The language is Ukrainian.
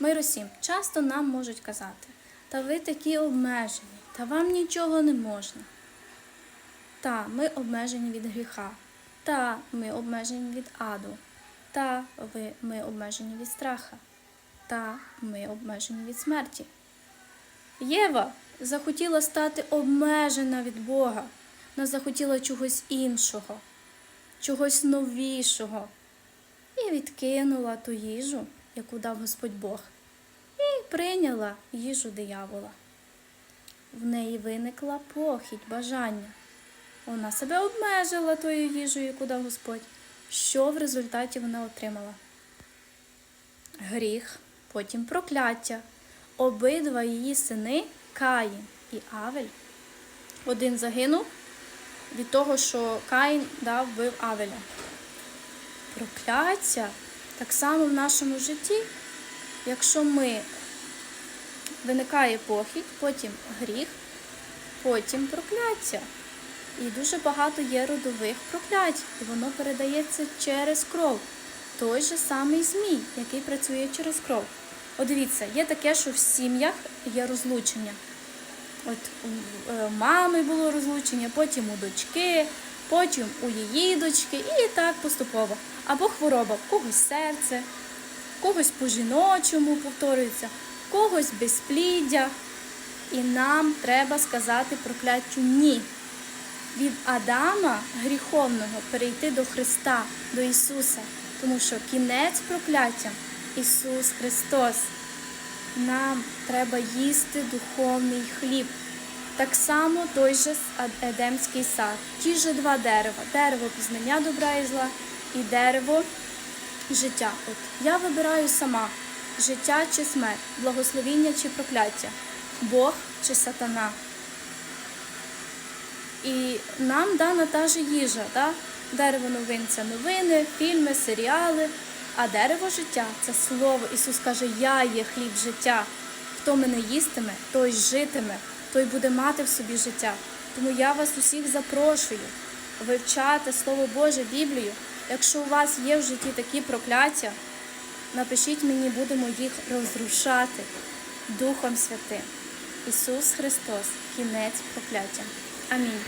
Мир усім, часто нам можуть казати, та ви такі обмежені, та вам нічого не можна. Та ми обмежені від гріха, та ми обмежені від аду, та ви, ми обмежені від страха, та ми обмежені від смерті. Єва захотіла стати обмежена від Бога, вона захотіла чогось іншого, чогось новішого і відкинула ту їжу, яку дав Господь Бог, і прийняла їжу диявола. В неї виникла похідь, бажання. Вона себе обмежила тою їжею, яку дав Господь. Що в результаті вона отримала? Гріх, потім прокляття. Обидва її сини Каїн і Авель. Один загинув від того, що Каїн дав вбив Авеля. Прокляття так само в нашому житті, якщо ми виникає похідь, потім гріх, потім прокляття. І дуже багато є родових проклять, і воно передається через кров. Той же самий змій, який працює через кров. От дивіться, є таке, що в сім'ях є розлучення. От у е, мами було розлучення, потім у дочки, потім у її дочки, і так поступово. Або хвороба, в когось серце, когось по-жіночому повторюється, когось безпліддя. І нам треба сказати прокляттю ні. Від Адама гріховного перейти до Христа, до Ісуса, тому що кінець прокляття Ісус Христос. Нам треба їсти духовний хліб. Так само той же Едемський сад, ті ж два дерева, дерево пізнання добра і зла і дерево життя. От я вибираю сама життя чи смерть, благословіння чи прокляття, Бог чи сатана. І нам дана та же їжа, да? дерево новин це новини, фільми, серіали, а дерево життя це слово. Ісус каже, Я є хліб життя. Хто мене їстиме, той житиме, той буде мати в собі життя. Тому я вас усіх запрошую вивчати Слово Боже, Біблію. Якщо у вас є в житті такі прокляття, напишіть мені, будемо їх розрушати Духом Святим. Ісус Христос, кінець прокляття. Амінь.